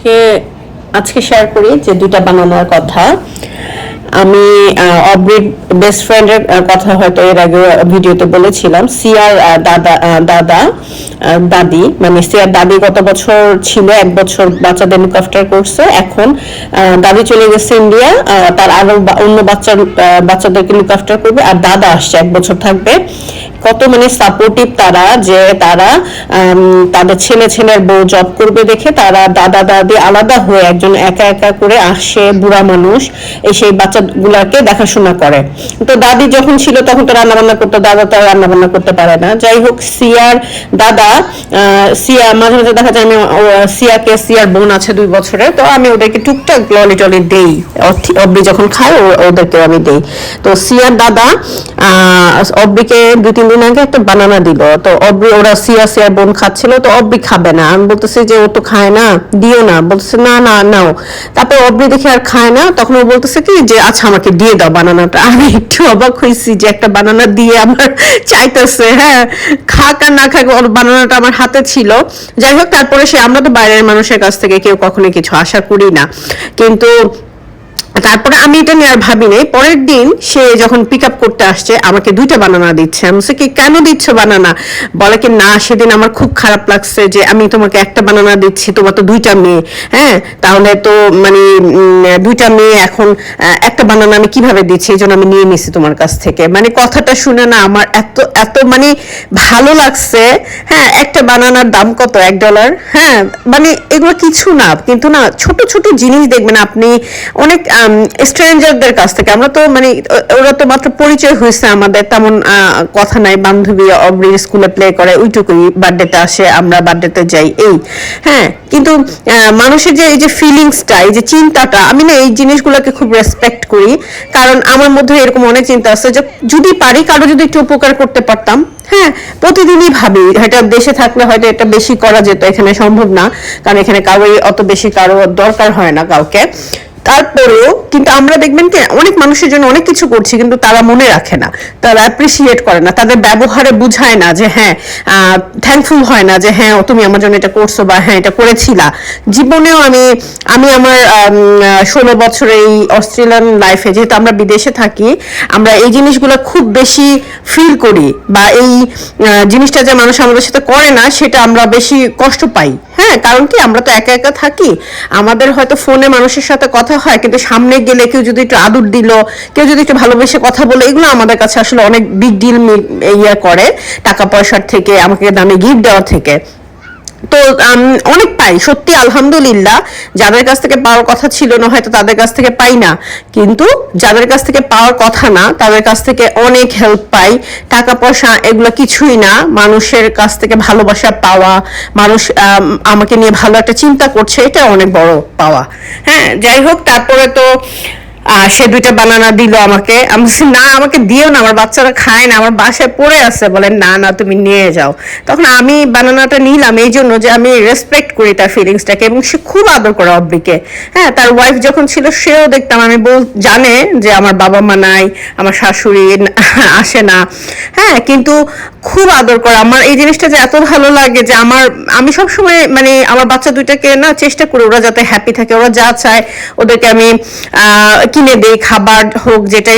আজকে আজকে শেয়ার করি যে দুটা বানানোর কথা। আমি অব্রিড বেস্ট ফ্রেন্ডের কথা হয়তো এর আগে ভিডিওতে বলেছিলাম। সিয়ার দাদা দাদা দাদি মানে সিয়ার দাদি গত বছর ছিল, এক বছর বাচ্চাদের লুক আফটার করছে। এখন দাদি চলে গেছে ইন্ডিয়া তার আরও অন্য বাচ্চার বাচ্চাদেরকে লুক আফটার করবে, আর দাদা আসছে, এক বছর থাকবে। কত মানে সাপোর্টিভ তারা, যে তারা তাদের ছেলে ছেলের বউ জব করবে দেখে তারা দাদা দাদি আলাদা হয়ে একজন একা একা করে আসে, বুড়া মানুষ, এই সেই বাচ্চাগুলাকে দেখাশোনা করে। তো দাদি যখন ছিল তখন তো রান্না বান্না করতো, দাদা তো রান্না বান্না করতে পারে না। যাই হোক, সিয়ার দাদা সিয়া, মাঝে মাঝে দেখা যায় আমি সিয়াকে সিয়ার বোন আছে দুই বছরে, তো আমি ওদেরকে টুকটাক ললি টলি দেই। অব্রি যখন খায় ওদেরকে আমি দেই। তো সিয়ার দাদা অব্রিকে দুই, তিন দিন আগে একটা বানানা দিল। তো অব্রি, ওরা সিয়া, সিয়ার বোন খাচ্ছিল, তো অব্রি খাবে না। আমি বলতেছি যে ও তো খায় না, দিও না। বলতেছে, না না, নাও। তারপর অব্রি দেখে আর খায় না। তখন ও বলতেছে কি যে আচ্ছা আমাকে দিয়ে দাও বানানাটা। আমি একটু অবাক হয়েছি যে একটা বানানা দিয়ে আমার চাইতেছে হ্যাঁ খাক আর না খাক, ওর বানানাটা আমার হাতে ছিল। যাই হোক, তারপরে সে, আমরা তো বাইরের মানুষের কাছ থেকে কেউ কখনো কিছু আশা করি না। কিন্তু তারপরে আমি এটা নিয়ে আর ভাবি নাই। পরের দিন সে যখন পিক আপ করতে আসছে, আমাকে দুইটা বানানা দিচ্ছে। আমি কি, কেন দিচ্ছ বানানা বলে কি, না, সেদিন আমার খুব খারাপ লাগছে যে আমি তোমাকে একটা বানানা দিচ্ছি, তোমার তো দুইটা মেয়ে। হ্যাঁ তাহলে তো মানে দুইটা মেয়ে এখন একটা বানানা আমি কীভাবে দিচ্ছি? এই জন্য আমি নিয়ে নিছি তোমার কাছ থেকে। মানে কথাটা শুনে না আমার এত এত মানে ভালো লাগছে। হ্যাঁ একটা বানানার দাম কত? এক ডলার হ্যাঁ মানে এগুলো কিছু না। কিন্তু না, ছোট ছোট জিনিস দেখবেন আপনি অনেক স্ট্রেঞ্জারদের কাছ থেকে। আমরা তো মানে ওরা তো মাত্র পরিচয় হয়েছে আমাদের, তেমন কথা নাই। বান্ধবী অব্রি স্কুলে প্লে করে, ওইটুকুই বার্থডেতে আসে, আমরা বার্থডেতে যাই, এই। হ্যাঁ কিন্তু মানুষের যে, এই যে ফিলিংসটা এই যে চিন্তাটা, আমি না এই জিনিসগুলোকে খুব রেসপেক্ট করি। কারণ আমার মধ্যে এরকম অনেক চিন্তা আছে যে, যদি পারি, কারও যদি একটু উপকার করতে পারতাম। হ্যাঁ প্রতিদিনই ভাবি, হয়তো দেশে থাকলে হয়তো এটা বেশি করা যেত, এখানে সম্ভব না। কারণ এখানে কারোই অত বেশি কারও দরকার হয় না কাউকে। তারপরেও কিন্তু আমরা দেখবেন কি, অনেক মানুষের জন্য অনেক কিছু করছি কিন্তু তারা মনে রাখে না। তারা অ্যাপ্রিসিয়েট করে না। তাদের ব্যবহারে বুঝায় না যে হ্যাঁ থ্যাঙ্কফুল হয় না যে হ্যাঁ তুমি আমার জন্য এটা করছ বা হ্যাঁ এটা করেছিলা। জীবনেও আমি আমি আমার ষোলো বছরের এই অস্ট্রেলিয়ান লাইফে যেহেতু আমরা বিদেশে থাকি, আমরা এই জিনিসগুলো খুব বেশি ফিল করি বা এই জিনিসটা যে মানুষ আমাদের সাথে করে না, সেটা আমরা বেশি কষ্ট পাই। হ্যাঁ কারণ কি আমরা তো একা একা থাকি। আমাদের হয়তো ফোনে মানুষের সাথে কথা হয়, কিন্তু সামনে গেলে কেউ যদি একটু আদর দিল, কেউ যদি একটু ভালোবেসে কথা বলে, এগুলো আমাদের কাছে আসলে অনেক বিগ ডিল ইয়ে করে টাকা পয়সার থেকে, আমাকে দামে গিফট দেওয়ার থেকে। তো অনেক পাই, সত্যি আলহামদুলিল্লাহ। যাদের কাছ থেকে পাওয়ার কথা ছিল না, হয়তো তাদের কাছ থেকে পাই না। কিন্তু যাদের কাছ থেকে পাওয়ার কথা না, তাদের কাছ থেকে অনেক হেল্প পাই। টাকা পয়সা এগুলো কিছুই না, মানুষের কাছ থেকে ভালোবাসা পাওয়া, মানুষ আমাকে নিয়ে ভালো একটা চিন্তা করছে, এটা অনেক বড় পাওয়া। হ্যাঁ যাই হোক, তারপরে তো আহ, সে দুইটা বানানা দিল আমাকে। আমি বলছি, না আমাকে দিও না আমার বাচ্চারা খায় না আমার বাসায় পড়ে আছে। বলে না না তুমি নিয়ে যাও। তখন আমি বানানাটা নিলাম এই জন্য যে আমি রেসপেক্ট করি তার ফিলিংসটাকে এবং সে খুব আদর করে অব্রিকে হ্যাঁ তার ওয়াইফ যখন ছিল সেও দেখতাম আমি বল জানে যে আমার বাবা মা নাই আমার শাশুড়ি আসে না। হ্যাঁ কিন্তু খুব আদর করে। আমার এই জিনিসটা যে এত ভালো লাগে যে আমার আমি সব সময় মানে আমার বাচ্চা দুইটাকে না চেষ্টা করি ওরা যাতে হ্যাপি থাকে ওরা যা চায় ওদেরকে আমি কিনে দেই খাবার হোক যেটাই